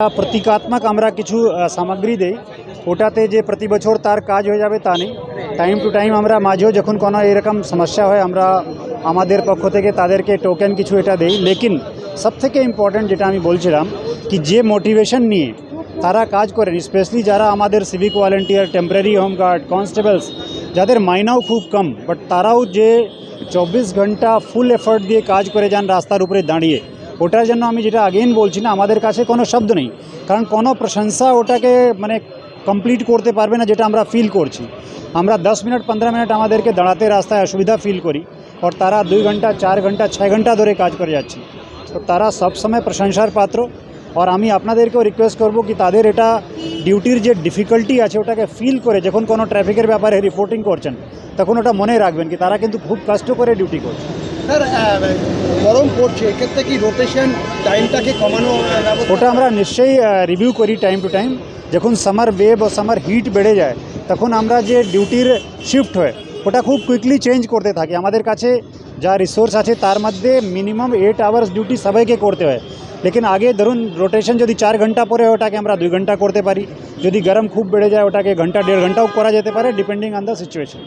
প্রতীকাত্মক আমরা কিছু সামগ্রী দেই। ওটাতে যে প্রতি বছর তার কাজ হয়ে যাবে তা নেই। টাইম টু টাইম আমরা মাঝেও যখন কোনো এরকম সমস্যা হয়, আমরা আমাদের পক্ষ থেকে তাদেরকে টোকেন কিছু এটা দেই। লেকিন সবথেকে ইম্পর্ট্যান্ট যেটা আমি বলছিলাম, কি যে মোটিভেশন নিয়ে তারা কাজ করেন স্পেশালি যারা আমাদের civic volunteer temporary home guard constables যাদের মাইনাও খুব কম বাট তারাও যে চব্বিশ ঘণ্টা ফুল এফর্ট দিয়ে কাজ করে যান রাস্তার উপরে দাঁড়িয়ে। ওটার জন্য আমি যেটা আগেইন বলছি না, আমাদের কাছে কোনো শব্দ নেই। কারণ কোনো প্রশংসা ওটাকে মানে কমপ্লিট করতে পারবে না যেটা আমরা ফিল করছি। আমরা দশ মিনিট, পনেরো মিনিট আমাদেরকে দাঁড়াতে রাস্তায় অসুবিধা ফিল করি, আর তারা দুই ঘণ্টা, চার ঘণ্টা, ছয় ঘণ্টা ধরে কাজ করে যাচ্ছে। তো তারা সবসময় প্রশংসার পাত্র, আর আমি আপনাদেরকেও রিকোয়েস্ট করব কি তাদের এটা ডিউটির যে ডিফিকাল্টি আছে ওটাকে ফিল করে, যখন কোনো ট্রাফিকের ব্যাপারে রিপোর্টিং করছেন, তখন ওটা মনে রাখবেন কি তারা কিন্তু খুব কষ্ট করে ডিউটি করছে। স্যার গরম পড়ছে এক্ষেত্রে কি রোটেশন টাইমটাকে কমানো ওটা আমরা নিশ্চয়ই রিভিউ করি টাইম টু টাইম যখন সামার ওয়েভ ও সামার হিট বেড়ে যায় তখন আমরা যে ডিউটির শিফট হয় ওটা খুব কুইকলি চেঞ্জ করতে থাকি। আমাদের কাছে যা রিসোর্স আছে তার মধ্যে মিনিমাম এইট আওয়ার্স ডিউটি সবাইকে করতে হয়। লেকিন আগে ধরুন রোটেশন যদি চার ঘণ্টা পরে হয়, ওটাকে আমরা দুই ঘণ্টা করতে পারি। যদি গরম খুব বেড়ে যায় ওটাকে ঘণ্টা দেড় ঘন্টাও করা যেতে পারে ডিপেন্ডিং অন দ্য সিচুয়েশন